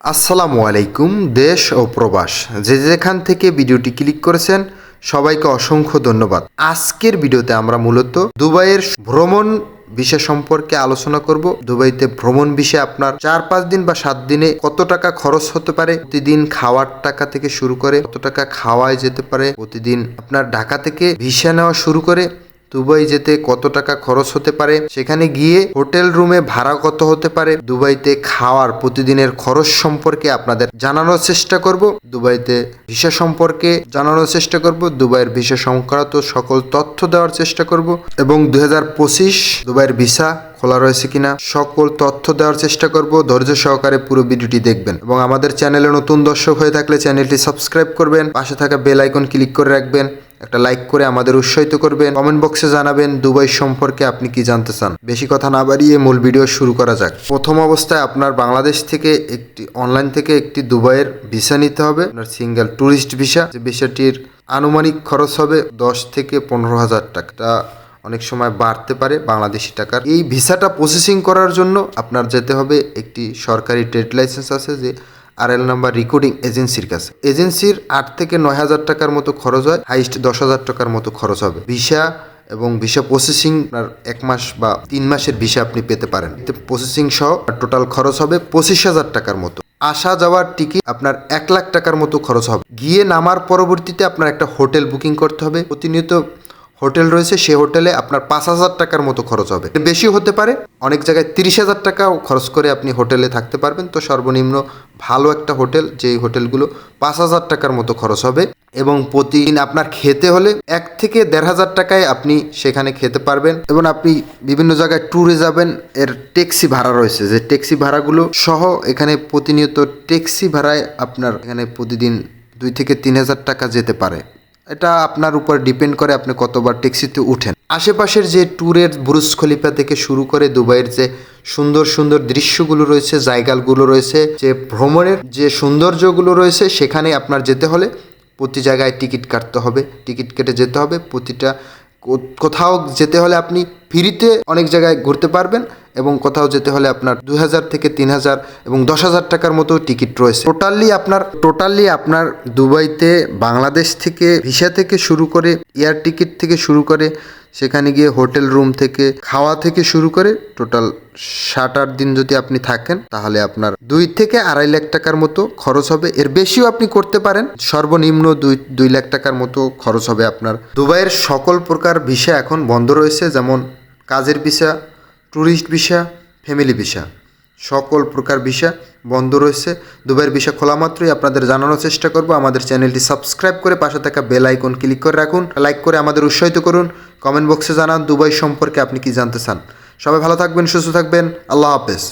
আসসালামু আলাইকুম, দেশ ও প্রবাস। যে যেখান থেকে ভিডিওটি ক্লিক করেছেন, সবাইকে অসংখ্য ধন্যবাদ। আজকের ভিডিওতে আমরা মূলত দুবাইয়ের ভ্রমণ বিষয় সম্পর্কে আলোচনা করব। দুবাইতে ভ্রমণ বিষয়ে আপনার চার পাঁচ দিন বা সাত দিনে কত টাকা খরচ হতে পারে? প্রতিদিন খাওয়ার টাকা থেকে শুরু করে কত টাকা খাওয়ায় যেতে পারে? প্রতিদিন আপনার ঢাকা থেকে ভিসা নেওয়া শুরু করে দুবাই যেতে কত টাকা খরচ হতে পারে? সেখানে গিয়ে হোটেল রুমে ভাড়া কত হতে পারে? দুবাইতে খাওয়ার প্রতিদিনের খরচ সম্পর্কে আপনাদের জানানোর চেষ্টা করব। দুবাইতে ভিসা সম্পর্কে জানানোর চেষ্টা করব। দুবাইয়ের ভিসা সংক্রান্ত সকল তথ্য দেওয়ার চেষ্টা করব। এবং দু হাজার পঁচিশ দুবাইয়ের ভিসা খোলা রয়েছে কিনা সকল তথ্য দেওয়ার চেষ্টা করব। ধৈর্য সহকারে পুরো ভিডিওটি দেখবেন। এবং আমাদের চ্যানেলে নতুন দর্শক হয়ে থাকলে চ্যানেলটি সাবস্ক্রাইব করবেন। পাশে থাকা বেল আইকন ক্লিক করে রাখবেন। একটা লাইক করে আমাদের উৎসাহিত করবেন। কমেন্ট বক্সে জানাবেন দুবাই সম্পর্কে আপনি কি জানতে চান। বেশি কথা না বাড়িয়ে মূল ভিডিও শুরু করা যাক। প্রথম অবস্থায় আপনার বাংলাদেশ থেকে একটি অনলাইন থেকে একটি দুবাইয়ের ভিসা নিতে হবে। আপনার সিঙ্গেল ট্যুরিস্ট ভিসা যে ভিসাটির আনুমানিক খরচ হবে দশ থেকে পনেরো হাজার টাকা। অনেক সময় বাড়তে পারে বাংলাদেশি টাকার। এই ভিসাটা প্রসেসিং করার জন্য আপনার যেতে হবে একটি সরকারি ট্রেড লাইসেন্স আছে যে আর এল নাম্বার রেকর্ডিং এজেন্সির কাছে। এজেন্সির আট থেকে নয় হাজার টাকার মতো খরচ হয় হাইস্ট দশ হাজার টাকার মতো খরচ হবে। ভিসা এবং ভিসা প্রসেসিং আপনার এক মাস বা তিন মাসের ভিসা আপনি পেতে পারেন। প্রসেসিং সহ টোটাল খরচ হবে পঁচিশ হাজার টাকার মতো। আসা যাওয়ার টিকিট আপনার এক লাখ টাকার মতো খরচ হবে। গিয়ে নামার পরবর্তীতে আপনার একটা হোটেল বুকিং করতে হবে। প্রতিনিয়ত হোটেল রয়েছে, সে হোটেলে আপনার পাঁচ হাজার টাকার মতো খরচ হবে। বেশি হতে পারে, অনেক জায়গায় তিরিশ হাজার টাকাও খরচ করে আপনি হোটেলে থাকতে পারবেন। তো সর্বনিম্ন ভালো একটা হোটেল, যেই হোটেলগুলো পাঁচ হাজার টাকার মতো খরচ হবে এবং প্রতিদিন আপনার খেতে হলে এক থেকে দেড় হাজার টাকায় আপনি সেখানে খেতে পারবেন এবং আপনি বিভিন্ন জায়গায় ট্যুরে যাবেন, এর ট্যাক্সি ভাড়া রয়েছে। যে ট্যাক্সি ভাড়াগুলো সহ এখানে প্রতিনিয়ত ট্যাক্সি ভাড়ায় আপনার এখানে প্রতিদিন দুই থেকে তিন হাজার টাকা যেতে পারে। এটা আপনার উপর ডিপেন্ড করে আপনি কতবার ট্যাক্সিতে উঠেন। আশেপাশের যে ট্যুরের বুরুজ খলিফা থেকে শুরু করে দুবাইয়ের যে সুন্দর সুন্দর দৃশ্যগুলো রয়েছে, জায়গাগুলো রয়েছে, যে ভ্রমণের যে সৌন্দর্যগুলো রয়েছে, সেখানে আপনার যেতে হলে প্রতি জায়গায় টিকিট কাটতে হবে। টিকিট কেটে যেতে হবে, প্রতিটা কোথাও যেতে হলে আপনি ফ্রিতে অনেক জায়গায় ঘুরতে পারবেন এবং কোথাও যেতে হলে আপনার দুই হাজার থেকে তিন হাজার এবং দশ হাজার টাকার মতো টিকিট রয়েছে। টোটালি আপনার টোটালি আপনার দুবাইতে, বাংলাদেশ থেকে, ভিসা থেকে শুরু করে, এয়ার টিকিট থেকে শুরু করে সেখানে গিয়ে হোটেল রুম থেকে খাওয়া থেকে শুরু করে টোটাল ষাট আট দিন যদি আপনি থাকেন, তাহলে আপনার দুই থেকে আড়াই লাখ টাকার মতো খরচ হবে। এর বেশিও আপনি করতে পারেন। সর্বনিম্ন দুই দুই লাখ টাকার মতো খরচ হবে আপনার। দুবাইয়ের সকল প্রকার ভিসা এখন বন্ধ রয়েছে, যেমন কাজের visa, tourist visa, family visa. সকল প্রকার ভিসা বন্ধ রয়েছে। দুবাইয়ের ভিসা খোলা মাত্রই আপনাদের জানানোর চেষ্টা করব। আমাদের চ্যানেলটি সাবস্ক্রাইব করে পাশে থাকা বেল আইকন ক্লিক করে রাখুন। লাইক করে আমাদের উৎসাহিত করুন। কমেন্ট বক্সে জানান দুবাই সম্পর্কে আপনি কি জানতে চান। সবাই ভালো থাকবেন, সুস্থ থাকবেন। আল্লাহ হাফেজ।